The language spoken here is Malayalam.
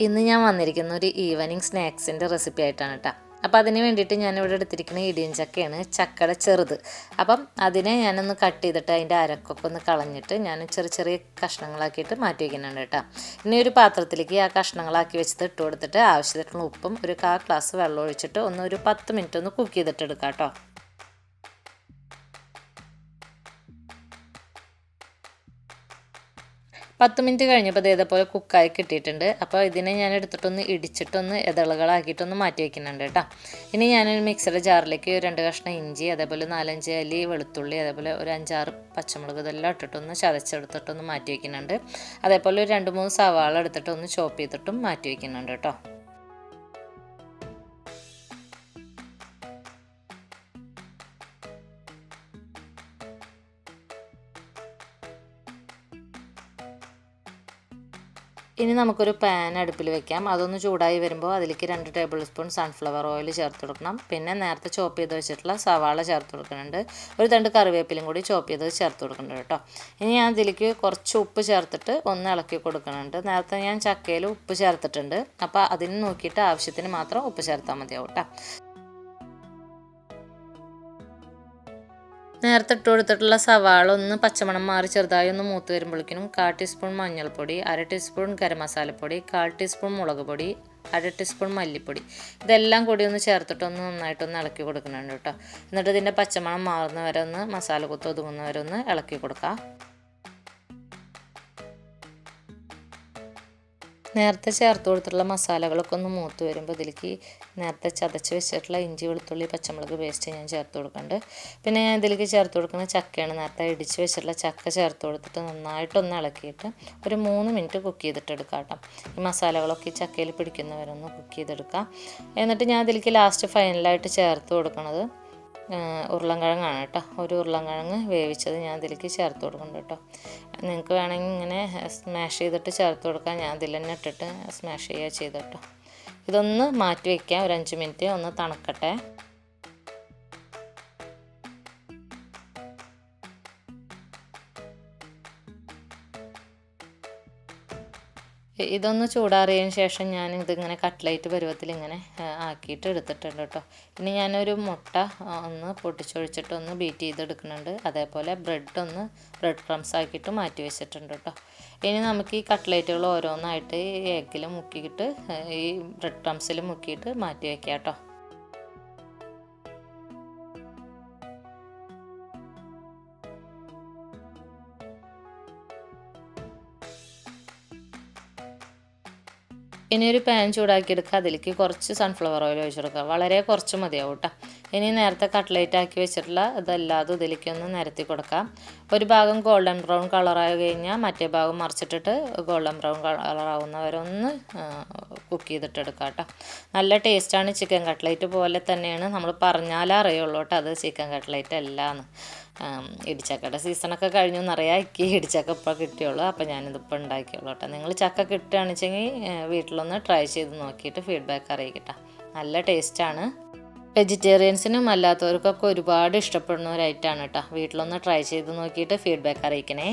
ഇന്ന് ഞാൻ വന്നിരിക്കുന്ന ഒരു ഈവനിങ് സ്നാക്സിന്റെ റെസിപ്പി ആയിട്ടാണ് കേട്ടോ അപ്പോൾ അതിന് വേണ്ടിയിട്ട് ഞാനിവിടെ എടുത്തിരിക്കുന്ന ഇടിയൻ ചക്കയാണ് ചക്കയുടെ ചെറുത്. അപ്പം അതിനെ ഞാനൊന്ന് കട്ട് ചെയ്തിട്ട് അതിന്റെ അരക്കൊക്കെ ഒന്ന് കളഞ്ഞിട്ട് ഞാൻ ചെറിയ ചെറിയ കഷ്ണങ്ങളാക്കിയിട്ട് മാറ്റി വയ്ക്കുന്നുണ്ട് കേട്ടോ ഇനി ഒരു പാത്രത്തിലേക്ക് ആ കഷ്ണങ്ങളാക്കി വെച്ചിട്ട് ഇട്ട് കൊടുത്തിട്ട് ആവശ്യത്തിനുള്ള ഉപ്പും ഒരു കാ ഗ്ലാസ് വെള്ളം ഒഴിച്ചിട്ട് ഒന്ന് ഒരു പത്ത് മിനിറ്റ് ഒന്ന് കുക്ക് ചെയ്തിട്ട് എടുക്കാം കേട്ടോ പത്ത് മിനിറ്റ് കഴിഞ്ഞപ്പോൾ ഇതേപോലെ കുക്കായി കിട്ടിയിട്ടുണ്ട്. അപ്പോൾ ഇതിനെ ഞാൻ എടുത്തിട്ടൊന്ന് ഇടിച്ചിട്ടൊന്ന് ഇതളുകളാക്കിയിട്ടൊന്ന് മാറ്റി വയ്ക്കുന്നുണ്ട് കേട്ടോ. ഇനി ഞാനൊരു മിക്സറുടെ ജാറിലേക്ക് രണ്ട് കഷ്ണം ഇഞ്ചി അതേപോലെ നാലഞ്ച് അല്ലി വെളുത്തുള്ളി അതേപോലെ ഒരു അഞ്ചാറ് പച്ചമുളക് ഇതെല്ലാം ഇട്ടിട്ടൊന്ന് ചതച്ചെടുത്തിട്ടൊന്ന് മാറ്റി വയ്ക്കുന്നുണ്ട് അതേപോലെ ഒരു രണ്ട് മൂന്ന് സവാള എടുത്തിട്ടൊന്ന് ചോപ്പ് ചെയ്തിട്ടും മാറ്റി വയ്ക്കുന്നുണ്ട് കേട്ടോ. ഇനി നമുക്കൊരു പാൻ അടുപ്പിൽ വെക്കാം. അതൊന്ന് ചൂടായി വരുമ്പോൾ അതിലേക്ക് രണ്ട് ടേബിൾ സ്പൂൺ സൺഫ്ലവർ ഓയിൽ ചേർത്ത് കൊടുക്കണം. പിന്നെ നേരത്തെ ചോപ്പ് ചെയ്ത് വെച്ചിട്ടുള്ള സവാള ചേർത്ത് കൊടുക്കുന്നുണ്ട്. ഒരു രണ്ട് കറിവേപ്പിലും കൂടി ചോപ്പ് ചെയ്ത് ചേർത്ത് കൊടുക്കുന്നുണ്ട് കേട്ടോ. ഇനി ഞാൻ അതിലേക്ക് കുറച്ച് ഉപ്പ് ചേർത്തിട്ട് ഒന്ന് ഇളക്കി കൊടുക്കുന്നുണ്ട്. നേരത്തെ ഞാൻ ചക്കയിൽ ഉപ്പ് ചേർത്തിട്ടുണ്ട്. അപ്പോൾ അതിന് നോക്കിയിട്ട് ആവശ്യത്തിന് മാത്രം ഉപ്പ് ചേർത്താൽ മതിയാവും കേട്ടോ. നേരത്തെ ഇട്ട് കൊടുത്തിട്ടുള്ള സവാള ഒന്ന് പച്ചമണം മാറി ചെറുതായി ഒന്ന് മൂത്ത് വരുമ്പോഴേക്കിനും കാൽ ടീസ്പൂൺ മഞ്ഞൾപ്പൊടി അര ടീസ്പൂൺ ഗരം മസാലപ്പൊടി കാൽ ടീസ്പൂൺ മുളക് പൊടി അര ടീസ്പൂൺ മല്ലിപ്പൊടി. ഇതെല്ലാം കൂടി ഒന്ന് ചേർത്തിട്ട് ഒന്ന് നന്നായിട്ടൊന്ന് ഇളക്കി കൊടുക്കുന്നുണ്ട് കേട്ടോ. എന്നിട്ട് ഇതിന്റെ പച്ചമണം മാറുന്നവരെ ഒന്ന് മസാല കുത്ത് ഒന്ന് ഇളക്കി കൊടുക്കാം. നേരത്തെ ചേർത്ത് കൊടുത്തിട്ടുള്ള മസാലകളൊക്കെ ഒന്ന് മൂത്ത് വരുമ്പോൾ ഇതിലേക്ക് നേരത്തെ ചതച്ച് വെച്ചിട്ടുള്ള ഇഞ്ചി വെളുത്തുള്ളി പച്ചമുളക് പേസ്റ്റ് ഞാൻ ചേർത്ത് കൊടുക്കുന്നുണ്ട്. പിന്നെ ഞാൻ ഇതിലേക്ക് ചേർത്ത് കൊടുക്കുന്ന ചക്കയാണ് നേരത്തെ ഇടിച്ച് വെച്ചിട്ടുള്ള ചക്ക ചേർത്ത് കൊടുത്തിട്ട് നന്നായിട്ടൊന്ന് ഇളക്കിയിട്ട് ഒരു മൂന്ന് മിനിറ്റ് കുക്ക് ചെയ്തിട്ട് എടുക്കാം കേട്ടോ. ഈ മസാലകളൊക്കെ ഈ ചക്കയിൽ പിടിക്കുന്നവരൊന്ന് കുക്ക് ചെയ്തെടുക്കാം. എന്നിട്ട് ഞാൻ ഇതിലേക്ക് ലാസ്റ്റ് ഫൈനലായിട്ട് ചേർത്ത് കൊടുക്കുന്നത് ഉരുളൻകിഴങ്ങാണ് കേട്ടോ. ഒരു ഉരുളൻകിഴങ്ങ് വേവിച്ചത് ഞാൻ അതിലേക്ക് ചേർത്ത് കൊടുക്കുന്നുണ്ട് കേട്ടോ. നിങ്ങൾക്ക് വേണമെങ്കിൽ ഇങ്ങനെ സ്മാഷ് ചെയ്തിട്ട് ചേർത്ത് കൊടുക്കാം. ഞാൻ അതിൽ തന്നെ ഇട്ടിട്ട് സ്മാഷ് ചെയ്യുക ചെയ്ത് ഇതൊന്ന് മാറ്റി വയ്ക്കാം. ഒരു അഞ്ച് മിനിറ്റ് ഒന്ന് തണുക്കട്ടെ. ഇതൊന്ന് ചൂടാറിയതിന് ശേഷം ഞാൻ ഇതിങ്ങനെ കട്ട്ലൈറ്റ് പരുവത്തിൽ ഇങ്ങനെ ആക്കിയിട്ട് എടുത്തിട്ടുണ്ട് കേട്ടോ. ഇനി ഞാനൊരു മുട്ട ഒന്ന് പൊട്ടിച്ചൊഴിച്ചിട്ട് ഒന്ന് ബീറ്റ് ചെയ്തെടുക്കുന്നുണ്ട്. അതേപോലെ ബ്രെഡ് ഒന്ന് ബ്രെഡ് ക്രംസ് ആക്കിയിട്ട് മാറ്റി വെച്ചിട്ടുണ്ട് കേട്ടോ. ഇനി നമുക്ക് ഈ കട്ട്ലൈറ്റുകൾ ഓരോന്നായിട്ട് ഈ എഗ്ഗിൽ മുക്കിയിട്ട് ഈ ബ്രെഡ് ക്രംസിൽ മുക്കിയിട്ട് മാറ്റി വയ്ക്കാം കേട്ടോ. ഇനി ഒരു പാൻ ചൂടാക്കിയെടുക്കുക അതിലേക്ക് കുറച്ച് സൺഫ്ലവർ ഓയിൽ ഒഴിച്ചു കൊടുക്കുക വളരെ കുറച്ച് മതിയാവും കേട്ടോ ഇനി നേരത്തെ കട്ട്ലേറ്റ് ആക്കി വെച്ചിട്ടുള്ള ഇതല്ലാതെ ഇതിലേക്ക് ഒന്ന് നിരത്തി കൊടുക്കാം. ഒരു ഭാഗം ഗോൾഡൻ ബ്രൗൺ കളറായി കഴിഞ്ഞാൽ മറ്റേ ഭാഗം മറിച്ചിട്ടിട്ട് ഗോൾഡൻ ബ്രൗൺ കളറാവുന്നവരെ ഒന്ന് കുക്ക് ചെയ്തിട്ട് എടുക്കാം കേട്ടോ. നല്ല ടേസ്റ്റാണ് ചിക്കൻ കട്ട്ലേറ്റ് പോലെ തന്നെയാണ്. നമ്മൾ പറഞ്ഞാലേ അറിയുള്ളൂ കേട്ടോ അത് ചിക്കൻ കട്ട്ലേറ്റ് അല്ലാന്ന് ഇടിച്ചക്കയുടെ സീസണൊക്കെ കഴിഞ്ഞു എന്നറിയാം. എനിക്ക് ഇടിച്ചക്ക ഇപ്പോൾ കിട്ടിയുള്ളൂ. അപ്പോൾ ഞാനിതിപ്പോൾ ഉണ്ടാക്കിയുള്ളൂ കേട്ടോ. നിങ്ങൾ ചക്ക കിട്ടുകയാണെന്ന് വെച്ചെങ്കിൽ വീട്ടിലൊന്ന് ട്രൈ ചെയ്ത് നോക്കിയിട്ട് ഫീഡ്ബാക്ക് അറിയിക്കട്ടെ. നല്ല ടേസ്റ്റാണ് വെജിറ്റേറിയൻസിനും അല്ലാത്തവർക്കൊക്കെ ഒരുപാട് ഇഷ്ടപ്പെടുന്ന ഒരു ഐറ്റമാണ് കേട്ടോ. വീട്ടിലൊന്ന് ട്രൈ ചെയ്ത് നോക്കിയിട്ട് ഫീഡ്ബാക്ക് അറിയിക്കണേ.